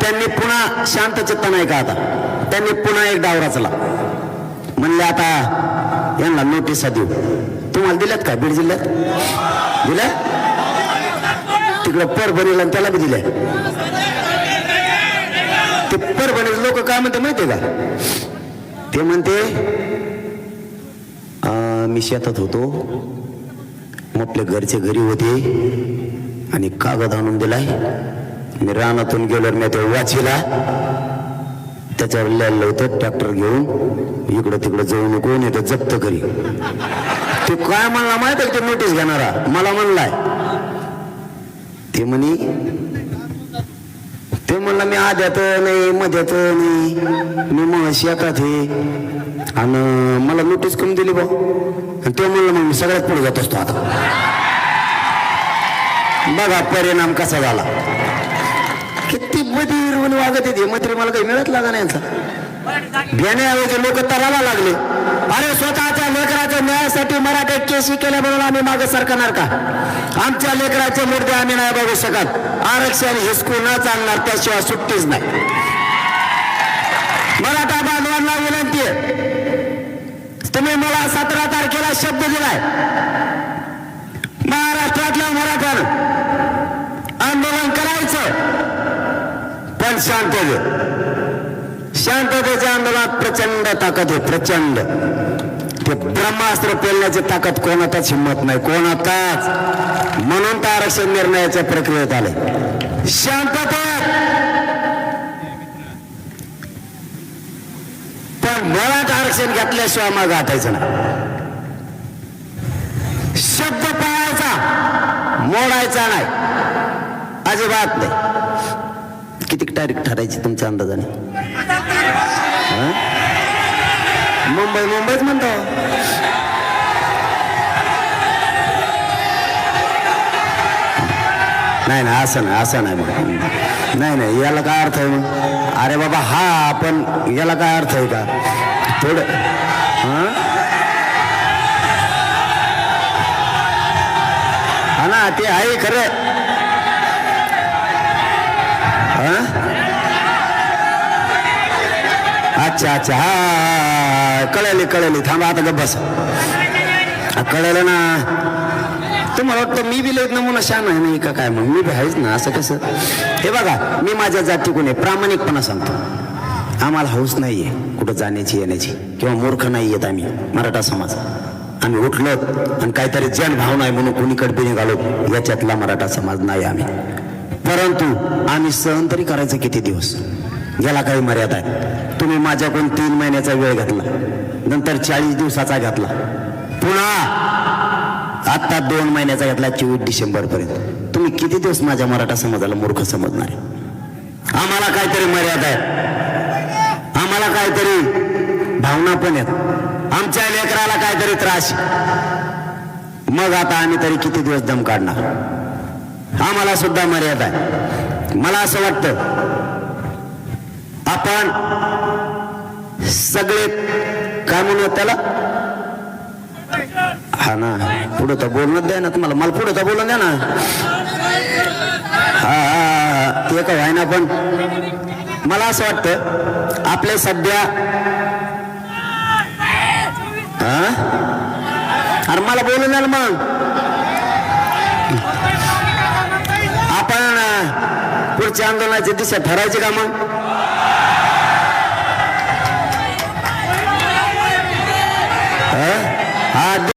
त्यांनी पुन्हा शांत चित्त नाही का आता. त्यांनी पुन्हा एक डाव रचला. म्हणले आता यांना नोटीसा देऊ. तुम्हाला दिल्यात का? बीड जिल्ह्यात? दिल्या. तिकडं परभणीला त्याला बी दिल्या. ते परभणी लोक काय म्हणते माहितीये का? ते म्हणते "अं, मी शेतात होतो. मग आपल्या घरचे घरी होते आणि कागद आणून दिलाय. मी रानातून गेलो मी ते वाचीला त्याच्यावर लिहायला होतं ट्रॅक्टर घेऊन इकडं तिकडं जाऊ नको नाही तर जप्त करी. ते काय म्हणला माहिती आहे ते नोटीस घेणारा? मला म्हणलाय. ते म्हणी ते म्हणलं मी आद्यात नाही मध्यात नाही मी मग शेतात हे. आणि मला नोटीस करून दिली बा. आणि ते म्हणलं मग मी सगळ्यात पुढे जात असतो आता. बघा परिणाम कसा झाला. मधीर बधीर वागत येते. मैत्री मला काही मिळत लागा नाही यांचा. घेण्याऐवजी लोक तराला लागले. अरे स्वतःच्या लेकराच्या न्यायासाठी मराठ्यात केसी केल्या म्हणून आम्ही मागे सरकणार का? आमच्या लेकराचे मुद्दे आम्ही नाही बघू शकत. आरक्षण हिसकू न चालणार त्याशिवाय सुट्टीच नाही. मराठा बांधवांना विनंती आहे. तुम्ही मला सतरा तारखेला शब्द दिलाय. महाराष्ट्रातल्या मराठ्यानं आंदोलन करायचं. पण शांततेत हो. शांततेच्या आंदोलनात प्रचंड ताकद आहे प्रचंड. ते ब्रह्मास्त्र पेलण्याची ताकद कोणाचाच हिंमत नाही कोणाचाच म्हणून तर आरक्षण निर्णयाच्या प्रक्रियेत आले शांततेत पण मुळात आरक्षण घेतल्याशिवाय मग गाठायचं नाही. शब्द पाळायचा मोडायचा नाही. अजिबात नाही. किती तारीख ठरायची तुमच्या अंदाजाने? मुंबई मुंबईच म्हणतो नाही नाही असं नाही असं नाही मग नाही नाही याला काय अर्थ आहे मग? अरे बाबा हा आपण याला काय अर्थ आहे का? थोडं हां? हा ना ते आहे खरं. अच्छा अच्छा. हा कळली कळली. थांबा आता गप्प बस. कळलं ना. तुम्हाला वाटतं मी बी लय नमुना शान आहे नाही का काय मग मी बी आहेच ना असं कसं? हे बघा मी माझ्या जाती आहे प्रामाणिकपणा सांगतो. आम्हाला हौस नाही आहे कुठं जाण्याची येण्याची. किंवा मूर्ख नाही येत आम्ही मराठा समाज. आम्ही उठलो आणि काहीतरी जन भाव नाही म्हणून कुणीकडे बी निघालो याच्यातला मराठा समाज नाही आम्ही. परंतु आम्ही सहन तरी करायचं किती दिवस? याला काही मर्यादा आहे तुम्ही माझ्याकडून तीन महिन्याचा वेळ घेतला नंतर चाळीस दिवसाचा घेतला. पुन्हा आत्ता दोन महिन्याचा घेतला चोवीस डिसेंबर पर्यंत तुम्ही किती दिवस माझ्या मराठा समाजाला मूर्ख समजणार? आम्हाला काहीतरी मर्यादा आहे. आम्हाला काहीतरी भावना पण आहेत. आमच्या लेकराला काहीतरी त्रास मग आता आम्ही तरी किती दिवस दम काढणार? आम्हाला सुद्धा मर्यादा आहे. मला असं वाटतं आपण सगळे काय म्हणू त्याला? हा ना पुढं तर बोलणं द्या ना तुम्हाला. मला पुढं तर बोलून द्या ना. हा हा, ते काय का ना पण मला असं वाटतं आपले सध्या हा? अरे मला बोलून द्या ना मग. आजवरची आंदोलनाची दिशा ठरायची का मग? हा